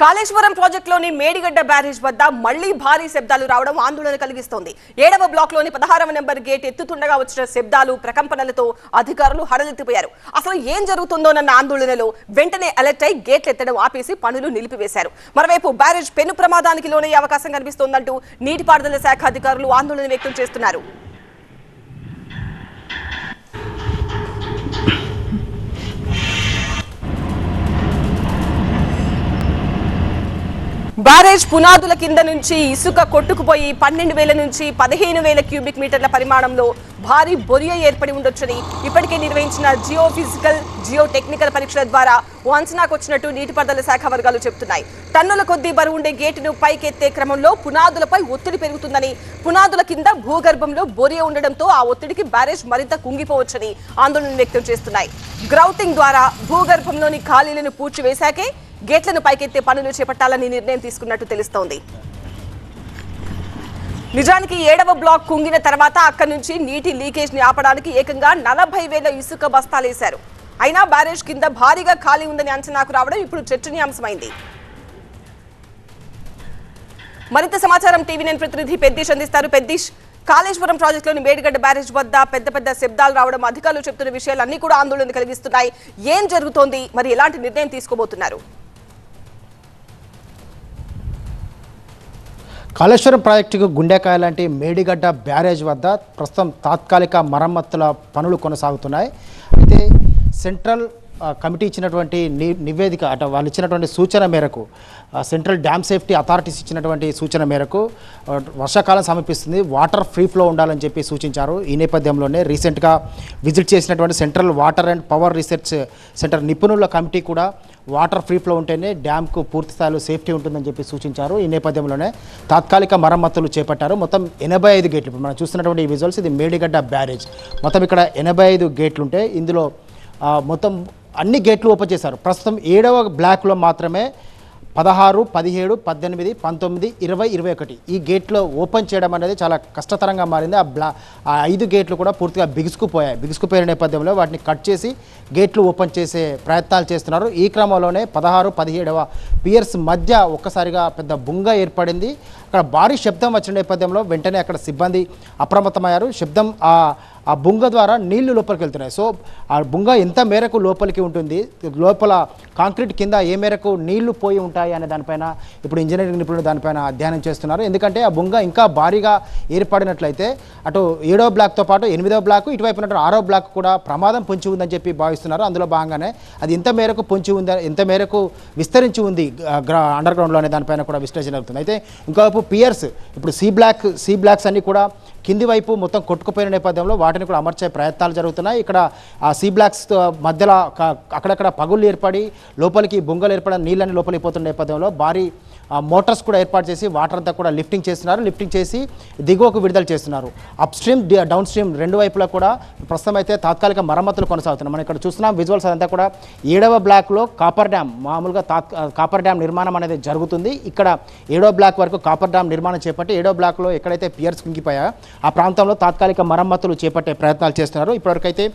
Kaleshwaram ప్రాజెక్టులోని Medigadda barrage వద్ద మళ్ళీ భారీ శబ్దాలు రావడం ఆందోళన కలిగిస్తోంది. ఏడవ బ్లాక్లోని పదహారవ నెంబర్ గేట్ ఎత్తుతుండగా వచ్చిన శబ్దాలు ప్రకంపనలతో అధికారులు హడలెత్తిపోయారు. అసలు ఏం జరుగుతుందోనన్న ఆందోళనలో వెంటనే అలర్ట్ అయి గేట్లు ఎత్తడం ఆపేసి పనులు నిలిపివేశారు. మరోవైపు బ్యారేజ్ పెను ప్రమాదానికి లోనయ్యే అవకాశం కనిపిస్తోందంటూ నీటిపారుదల శాఖ అధికారులు ఆందోళన వ్యక్తం చేస్తున్నారు. బ్యారేజ్ పునాదుల కింద నుంచి ఇసుక కొట్టుకుపోయి పన్నెండు వేల నుంచి పదిహేను వేల క్యూబిక్ మీటర్ల పరిమాణంలో భారీ బొరియ ఏర్పడి ఉండొచ్చని ఇప్పటికే నిర్వహించిన జియో ఫిజికల్ జియో టెక్నికల్ పరీక్షల ద్వారా ఓ అంచనాకు వచ్చినట్టు నీటిపారుదల శాఖ వర్గాలు చెబుతున్నాయి. టన్నుల కొద్దీ బరువు ఉండే గేటును పైకెత్తే క్రమంలో పునాదులపై ఒత్తిడి పెరుగుతుందని పునాదుల కింద భూగర్భంలో బొరియ ఉండడంతో ఆ ఒత్తిడికి బ్యారేజ్ మరింత కుంగిపోవచ్చని ఆందోళన వ్యక్తం చేస్తున్నాయి. గ్రౌటింగ్ ద్వారా భూగర్భంలోని ఖాళీలను పూడ్చివేశాకే గేట్లను పైకెత్తే పనులు చేపట్టాలని నిర్ణయం తీసుకున్నట్టు తెలుస్తోంది. నిజానికి ఏడవ బ్లాక్ కుంగిన తర్వాత అక్కడి నుంచి నీటి లీకేజ్ని ఆపడానికి ఏకంగా నలభై వేల ఇసుక బస్తాలేశారు. అయినా బ్యారేజ్ కింద భారీగా ఖాళీ ఉందని అంచనాకు రావడం ఇప్పుడు చర్చనీయాంశమైంది. మరింత సమాచారం టీవీ నేను ప్రతినిధి పెద్దీష్ అందిస్తారు. పెద్దీష్ కాళేశ్వరం ప్రాజెక్టులోని మేడిగడ్డ బ్యారేజ్ వద్ద పెద్ద పెద్ద శబ్దాలు రావడం అధికారులు చెప్తున్న విషయాలు అన్ని కూడా ఆందోళన కలిగిస్తున్నాయి. ఏం జరుగుతోంది? మరి ఎలాంటి నిర్ణయం తీసుకోబోతున్నారు? కాళేశ్వరం ప్రాజెక్టుకు గుండెకాయ లాంటి మేడిగడ్డ బ్యారేజ్ వద్ద ప్రస్తుతం తాత్కాలిక మరమ్మతుల పనులు కొనసాగుతున్నాయి. అయితే సెంట్రల్ కమిటీ ఇచ్చినటువంటి ని నివేదిక అట వాళ్ళు ఇచ్చినటువంటి సూచన మేరకు సెంట్రల్ డ్యామ్ సేఫ్టీ అథారిటీస్ ఇచ్చినటువంటి సూచన మేరకు వర్షాకాలం సమీపిస్తుంది వాటర్ ఫ్రీ ఫ్లో ఉండాలని చెప్పి సూచించారు. ఈ నేపథ్యంలోనే రీసెంట్గా విజిట్ చేసినటువంటి central water and power research centre నిపుణుల కమిటీ కూడా వాటర్ ఫ్రీ ఫ్లో ఉంటేనే డ్యామ్కు పూర్తి స్థాయిలో సేఫ్టీ ఉంటుందని చెప్పి సూచించారు. ఈ నేపథ్యంలోనే తాత్కాలిక మరమ్మతులు చేపట్టారు. మొత్తం ఎనభై ఐదు గేట్లు ఇప్పుడు మనం చూస్తున్నటువంటి ఈ విజువల్స్ ఇది మేడిగడ్డ బ్యారేజ్. మొత్తం ఇక్కడ ఎనభై ఐదు గేట్లు ఉంటే ఇందులో మొత్తం అన్ని గేట్లు ఓపెన్ చేశారు. ప్రస్తుతం ఏడవ బ్లాక్లో మాత్రమే పదహారు పదిహేడు పద్దెనిమిది పంతొమ్మిది ఇరవై ఇరవై ఒకటి. ఈ గేట్లో ఓపెన్ చేయడం అనేది చాలా కష్టతరంగా మారింది. ఆ బ్లా ఆ ఐదు గేట్లు కూడా పూర్తిగా బిగుసుకుపోయాయి. బిగుసుకుపోయిన నేపథ్యంలో వాటిని కట్ చేసి గేట్లు ఓపెన్ చేసే ప్రయత్నాలు చేస్తున్నారు. ఈ క్రమంలోనే పదహారు పదిహేడవ పియర్స్ మధ్య ఒక్కసారిగా పెద్ద బుంగ ఏర్పడింది. అక్కడ భారీ శబ్దం వచ్చిన నేపథ్యంలో వెంటనే అక్కడ సిబ్బంది అప్రమత్తమయ్యారు. శబ్దం ఆ ఆ బుంగ ద్వారా నీళ్ళు లోపలికి వెళ్తున్నాయి. సో ఆ బుంగ ఎంత మేరకు లోపలికి ఉంటుంది? లోపల కాంక్రీట్ కింద ఏ మేరకు నీళ్ళు పోయి ఉంటాయి అనే దానిపైన ఇప్పుడు ఇంజనీరింగ్ నిపుణులు దానిపైన అధ్యయనం చేస్తున్నారు. ఎందుకంటే ఆ బుంగ ఇంకా భారీగా ఏర్పడినట్లయితే అటు ఏడో బ్లాక్తో పాటు ఎనిమిదో బ్లాక్ ఇటువైపు ఆరో బ్లాక్ కూడా ప్రమాదం పొంచి ఉందని చెప్పి భావిస్తున్నారు. అందులో భాగంగానే అది ఎంత మేరకు పొంచి ఉంది ఎంత మేరకు విస్తరించి ఉంది అండర్ గ్రౌండ్లో అనే దానిపైన కూడా విశ్లేషణ జరుగుతుంది. అయితే ఇంకోవైపు పియర్స్ ఇప్పుడు సి బ్లాక్ సి బ్లాక్స్ అన్ని కూడా కింది వైపు మొత్తం కొట్టుకుపోయిన నేపథ్యంలో వాటిని కూడా అమర్చే ప్రయత్నాలు జరుగుతున్నాయి. ఇక్కడ ఆ సీ బ్లాక్స్ మధ్యలో అక్కడక్కడ పగుళ్ళు ఏర్పడి లోపలికి బొంగలు ఏర్పడిన నీళ్ళని లోపలికి పోతున్న నేపథ్యంలో భారీ మోటార్స్ కూడా ఏర్పాటు చేసి వాటర్ అంతా కూడా లిఫ్టింగ్ చేస్తున్నారు. లిఫ్టింగ్ చేసి దిగువకు విడుదల చేస్తున్నారు. అప్ స్ట్రీమ్ డౌన్ స్ట్రీమ్ రెండు వైపులా కూడా ప్రస్తుతం అయితే తాత్కాలిక మరమ్మతులు కొనసాగుతున్నాయి. మనం ఇక్కడ చూస్తున్నాం విజువల్స్ అదంతా కూడా ఏడవ బ్లాక్లో కాపర్ డ్యామ్ మామూలుగా తాత్ కాపర్ డ్యామ్ నిర్మాణం అనేది జరుగుతుంది. ఇక్కడ ఏడో బ్లాక్ వరకు కాపర్ డ్యామ్ నిర్మాణం చేపట్టి ఏడో బ్లాక్లో ఎక్కడైతే పియర్స్ కుంగిపోయాయో ఆ ప్రాంతంలో తాత్కాలిక మరమ్మతులు చేపట్టే ప్రయత్నాలు చేస్తున్నారు. ఇప్పటివరకైతే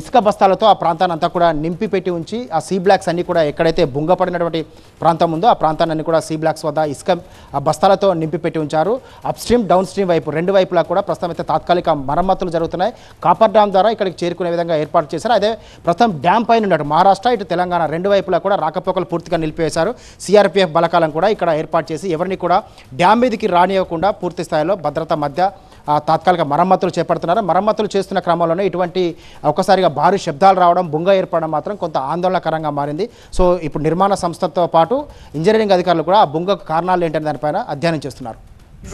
ఇసుక బస్తాలతో ఆ ప్రాంతాన్ని అంతా కూడా నింపి పెట్టి ఉంచి ఆ సీ బ్లాక్స్ అన్ని కూడా ఎక్కడైతే బుంగపడినటువంటి ప్రాంతం ఉందో ఆ ప్రాంతాన్ని కూడా సీ బ్లాక్ బ్లాక్స్ వద్ద ఇసుక ఆ బస్తాలతో నింపి పెట్టి ఉంచారు. అప్ స్ట్రీమ్ డౌన్ స్ట్రీమ్ వైపు రెండు వైపులా కూడా ప్రస్తుతం అయితే తాత్కాలిక మరమ్మతులు జరుగుతున్నాయి. కాపర్ డ్యామ్ ద్వారా ఇక్కడికి చేరుకునే విధంగా ఏర్పాటు చేశారు. అదే ప్రస్తుతం డ్యామ్ పైన ఉన్నట్టు మహారాష్ట్ర ఇటు తెలంగాణ రెండు వైపులా కూడా రాకపోకలు పూర్తిగా నిలిపివేశారు. సిఆర్పిఎఫ్ బలకాలను కూడా ఇక్కడ ఏర్పాటు చేసి ఎవరిని కూడా డ్యామ్ మీదకి రానివ్వకుండా పూర్తి స్థాయిలో భద్రత మధ్య తాత్కాలిక మరమ్మతులు చేపడుతున్నారు. మరమ్మతులు చేస్తున్న క్రమంలోనే ఇటువంటి ఒక్కసారిగా భారీ శబ్దాలు రావడం బొంగ ఏర్పడడం మాత్రం కొంత ఆందోళనకరంగా మారింది. సో ఇప్పుడు నిర్మాణ సంస్థతో పాటు ఇంజనీరింగ్ అధికారులు కూడా ఆ బొంగకు కారణాలు ఏంటనే దానిపైన అధ్యయనం చేస్తున్నారు.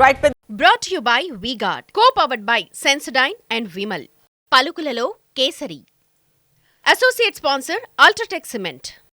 Right brought you by V-Guard co powered by Sensodyne and Vimal పలుకులలో Kesari. Associate sponsor UltraTech cement